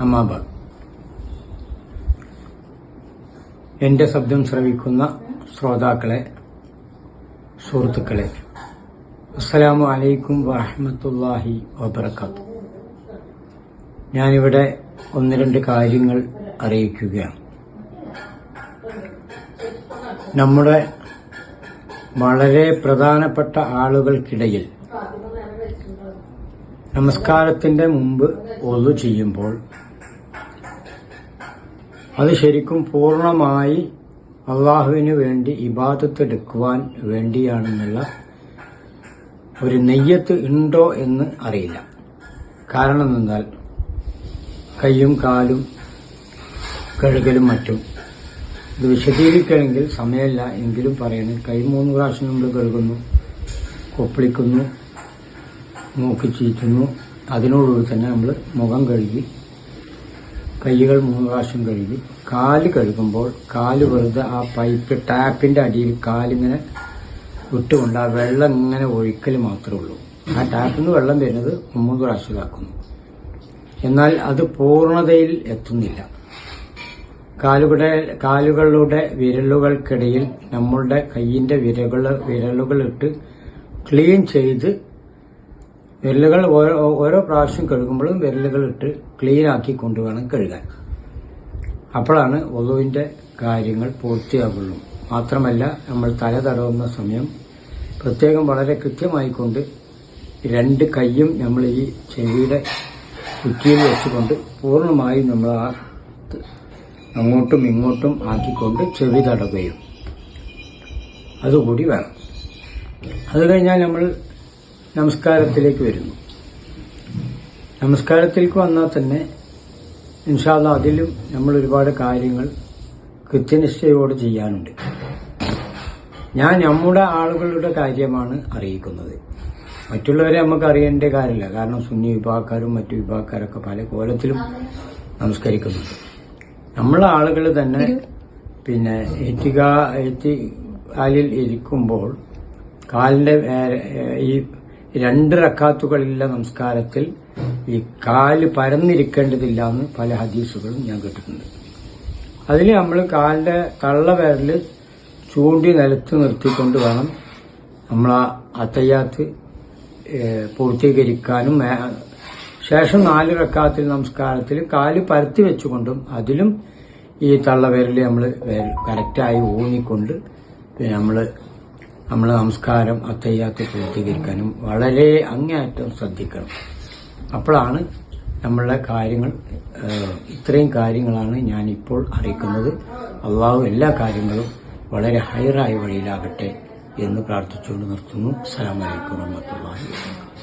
അമ്മാബാദ്. എന്റെ ശബ്ദം ശ്രവിക്കുന്ന ശ്രോതാക്കളെ സുഹൃത്തുക്കളെ അസ്സലാമു അലൈക്കും വറഹ്മത്തുള്ളാഹി വബറകാത്തു ഞാനിവിടെ ഒന്ന് രണ്ട് കാര്യങ്ങൾ അറിയിക്കുകയാണ്. നമ്മുടെ വളരെ പ്രധാനപ്പെട്ട ആളുകൾക്കിടയിൽ നമസ്കാരത്തിന്റെ മുമ്പ് ഒതു ചെയ്യുമ്പോൾ അത് ശരിക്കും പൂർണമായി അള്ളാഹുവിന് വേണ്ടി ഇബാദത്തെടുക്കുവാൻ വേണ്ടിയാണെന്നുള്ള ഒരു നെയ്യത്ത് ഉണ്ടോ എന്ന് അറിയില്ല. കാരണം എന്നാൽ കൈയും കാലും കഴുകലും മറ്റും ഇത് വിശദീകരിക്കണമെങ്കിൽ സമയമില്ല. എങ്കിലും പറയണേ കൈ മൂന്ന് പ്രാവശ്യം നമ്മൾ കഴുകുന്നു കൊപ്പിളിക്കുന്നു മൂക്ക് ചീറ്റുന്നു അതിനോടുകൂടി തന്നെ നമ്മൾ മുഖം കഴുകി കൈകൾ മൂന്ന് പ്രാവശ്യം കഴുകി. കാൽ കഴുകുമ്പോൾ കാൽ വെറുതെ ആ പൈപ്പ് ടാപ്പിന്റെ അടിയിൽ കാലിങ്ങനെ വിട്ടുകൊണ്ട് ആ വെള്ളം ഇങ്ങനെ ഒഴിക്കൽ മാത്രമേ ഉള്ളൂ. ആ ടാപ്പിൽ നിന്ന് വെള്ളം വരുന്നത് മൂന്ന് പ്രാവശ്യം ഇതാക്കുന്നു. എന്നാൽ അത് പൂർണതയിൽ എത്തുന്നില്ല. കാലുകളുടെ കാലുകളുടെ വിരലുകൾക്കിടയിൽ നമ്മളുടെ കൈയിന്റെ വിരകൾ വിരലുകളിട്ട് ക്ലീൻ ചെയ്ത് വിരലുകൾ ഓരോ പ്രാവശ്യം കഴുകുമ്പോഴും വിരലുകളിട്ട് ക്ലീൻ ആക്കി കൊണ്ടുവേണം കഴുകാൻ. അപ്പോഴാണ് ഒതുവിന്റെ കാര്യങ്ങൾ പൂർത്തിയാകുള്ളൂ. മാത്രമല്ല നമ്മൾ തല തടവുന്ന സമയം പ്രത്യേകം വളരെ കൃത്യമായിക്കൊണ്ട് രണ്ട് കൈയും നമ്മൾ ഈ ചെവിയുടെ കുറ്റിയിൽ വെച്ചുകൊണ്ട് പൂർണമായും നമ്മൾ ആ അങ്ങോട്ടും ഇങ്ങോട്ടും ആക്കിക്കൊണ്ട് ചെവി തടവുകയും അതുകൂടി വേണം. അത് കഴിഞ്ഞാൽ നമ്മൾ നമസ്കാരത്തിലേക്ക് വരുന്നു. നമസ്കാരത്തിലേക്ക് വന്നാൽ തന്നെ ഇൻഷാല്ല അതിലും നമ്മൾ ഒരുപാട് കാര്യങ്ങൾ കൃത്യനിഷ്ഠയോട് ചെയ്യാനുണ്ട്. ഞാൻ നമ്മുടെ ആളുകളുടെ കാര്യമാണ് അറിയിക്കുന്നത്. മറ്റുള്ളവരെ നമുക്ക് അറിയേണ്ട കാര്യമില്ല. കാരണം സുന്നി വിഭാഗക്കാരും മറ്റു വിഭാഗക്കാരൊക്കെ പല കോലത്തിലും നമസ്കരിക്കുന്നുണ്ട്. നമ്മളെ ആളുകൾ തന്നെ പിന്നെ എത്തിക എത്തി കാലിൽ ഇരിക്കുമ്പോൾ കാലിന്റെ ഈ രണ്ട് റക്കാത്തുകളുള്ള നമസ്കാരത്തിൽ ഈ കാൽ പരന്നിരിക്കേണ്ടതില്ല എന്ന് പല ഹദീസുകളും ഞാൻ കേട്ടിട്ടുണ്ട്. അതിൽ നമ്മൾ കാലിന്റെ തള്ളവിരൽ ചൂണ്ടി നിലത്ത് നിർത്തിക്കൊണ്ട് വേണം നമ്മൾ ആ അത്തയ്യാത്ത് പൂർത്തീകരിക്കാനും. ശേഷം നാല് റക്കാത്തിൽ നമസ്കാരത്തിൽ കാൽ പരത്തി വെച്ചുകൊണ്ടും അതിലും ഈ തള്ളവിരൽ നമ്മൾ കറക്റ്റായി ഊന്നിക്കൊണ്ട് നമ്മൾ നമ്മൾ നമസ്കാരം അത്തയ്യാത്ത് പൂർത്തീകരിക്കാനും വളരെ അങ്ങേയറ്റം ശ്രദ്ധിക്കണം. അപ്പോഴാണ് നമ്മളുടെ കാര്യങ്ങൾ ഇത്രയും കാര്യങ്ങളാണ് ഞാനിപ്പോൾ അറിയിക്കുന്നത്. അള്ളാഹു എല്ലാ കാര്യങ്ങളും വളരെ ഹൈറായ വഴിയിലാകട്ടെ എന്ന് പ്രാർത്ഥിച്ചുകൊണ്ട് നിർത്തുന്നു. അസ്സാം വലൈക്കും വാബറകാതുഹു